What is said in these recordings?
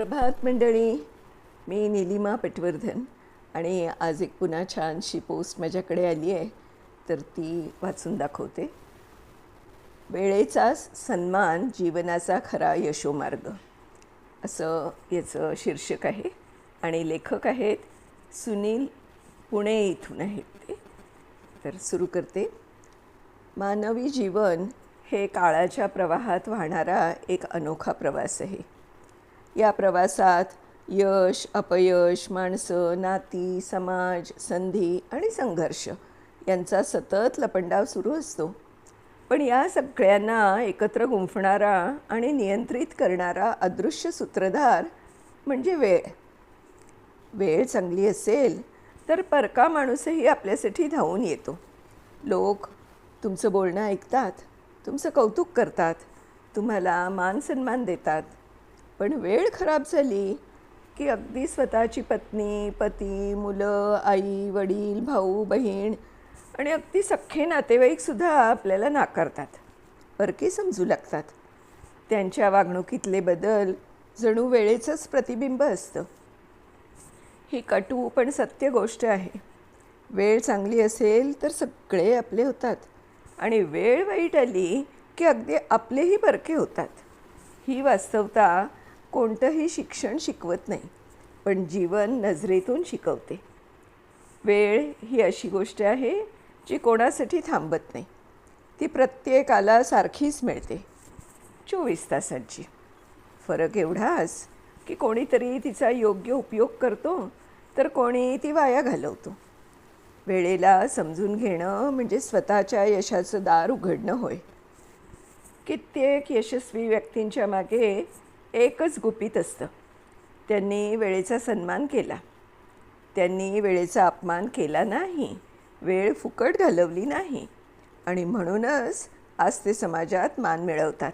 प्रभात मंडळी मी निलिमा पटवर्धन आणि आज एक पुन्हा छानशी पोस्ट माझ्याकडे आली आहे तर ती वाचून दाखवते. वेळेचा सन्मान जीवनाचा खरा यशोमार्ग. असं याचं शीर्षक आहे आणि लेखक आहेत सुनील पुणे इथून आहेत ते. तर सुरू करते. मानवी जीवन हे काळाच्या प्रवाहात वाहणारा एक अनोखा प्रवास आहे. या प्रवासात यश अपयश माणसं नाती समाज संधी आणि संघर्ष यांचा सतत लपंडाव सुरू असतो. पण या सगळ्यांना एकत्र गुंफणारा आणि नियंत्रित करणारा अदृश्य सूत्रधार म्हणजे वेळ. वेळ चांगली असेल तर परका माणूसही आपल्यासाठी धावून येतो. लोक तुमचं बोलणं ऐकतात तुमचं कौतुक करतात तुम्हाला मान सन्मान देतात पण वेळ खराब झाली की अगदी स्वतःची पत्नी पती मुलं आई वडील भाऊ बहीण आणि अगदी सख्खे नातेवाईकसुद्धा आपल्याला नाकारतात. परकी समजू लागतात. त्यांच्या वागणुकीतले बदल जणू वेळेचंच प्रतिबिंब असतं. ही कटू पण सत्य गोष्ट आहे. वेळ चांगली असेल तर सगळे आपले होतात आणि वेळ वाईट आली की अगदी आपलेही परके होतात. ही वास्तवता कोणतंही शिक्षण शिकवत नाही पण जीवन नजरेतून शिकवते. वेळ ही अशी गोष्ट आहे जी कोणासाठी थांबत नाही. ती प्रत्येकाला सारखीच मिळते. चोवीस तासांची. फरक एवढाच की कोणीतरी तिचा योग्य उपयोग करतो तर कोणी ती वाया घालवतो. वेळेला समजून घेणं म्हणजे स्वतःच्या यशाचं दार उघडणं होय. कित्येक यशस्वी व्यक्तींच्या मागे एकच गुपित असतं. त्यांनी वेळेचा सन्मान केला. त्यांनी वेळेचा अपमान केला नाही. वेळ फुकट घालवली नाही. आणि म्हणूनच आज ते समाजात मान मिळवतात.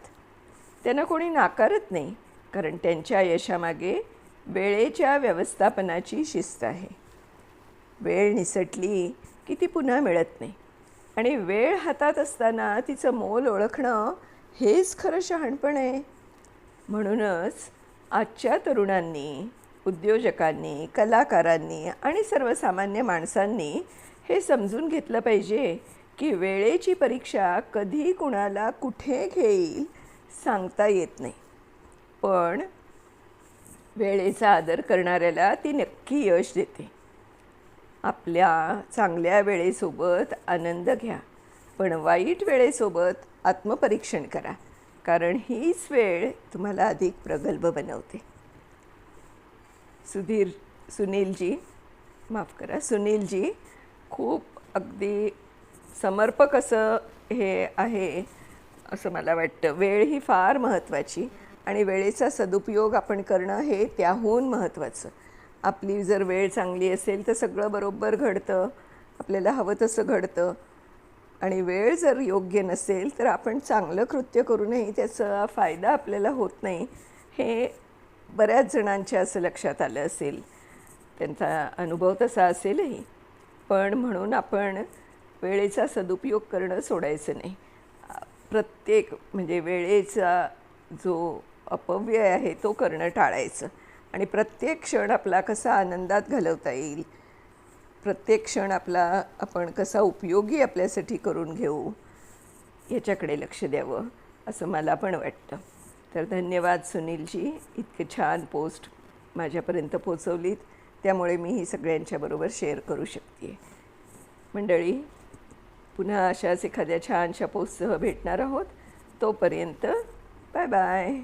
त्यांना कोणी नाकारत नाही कारण त्यांच्या यशामागे वेळेच्या व्यवस्थापनाची शिस्त आहे. वेळ निसटली की ती पुन्हा मिळत नाही. आणि वेळ हातात असताना तिचं मोल ओळखणं हेच खरं शहाणपण आहे. म्हणूनच आजच्या तरुणांनी उद्योजकांनी कलाकारांनी आणि सर्वसामान्य माणसांनी हे समजून घेतलं पाहिजे की वेळेची परीक्षा कधी कुणाला कुठे घेईल सांगता येत नाही. पण वेळेचा आदर करणाऱ्याला ती नक्की यश देते. आपल्या चांगल्या वेळेसोबत आनंद घ्या पण वाईट वेळेसोबत आत्मपरीक्षण करा. कारण हीच वेळ तुम्हाला अधिक प्रगल्भ बनवते. सुधीर सुनीलजी माफ करा सुनीलजी खूप अगदी समर्पक असं हे आहे असं मला वाटतं. वेळ ही फार महत्त्वाची आणि वेळेचा सदुपयोग आपण करणं हे त्याहून महत्त्वाचं. आपली जर वेळ चांगली असेल तर सगळं बरोबर घडतं आपल्याला हवं तसं घडतं. आणि वेळ जर योग्य नसेल तर आपण चांगलं कृत्य करूनही त्याचा फायदा आपल्याला होत नाही हे बऱ्याच जणांच्या असं लक्षात आलं असेल. त्यांचा अनुभव तसा असेलही. पण म्हणून आपण वेळेचा सदुपयोग करणं सोडायचं नाही. प्रत्येक म्हणजे वेळेचा जो अपव्यय आहे तो करणं टाळायचं. आणि प्रत्येक क्षण आपला कसा आनंदात घालवता येईल प्रत्येक क्षण आपला आपण कसा उपयोगी आपल्यासाठी करून घेऊ याच्याकडे लक्ष द्यावं असं मला पण वाटतं. तर धन्यवाद सुनीलजी इतके छान पोस्ट माझ्यापर्यंत पोचवलीत. त्यामुळे मी ही सगळ्यांच्याबरोबर शेअर करू शकते. मंडळी पुन्हा अशाच एखाद्या छानशा पोस्टसह भेटणार आहोत. तोपर्यंत बाय बाय.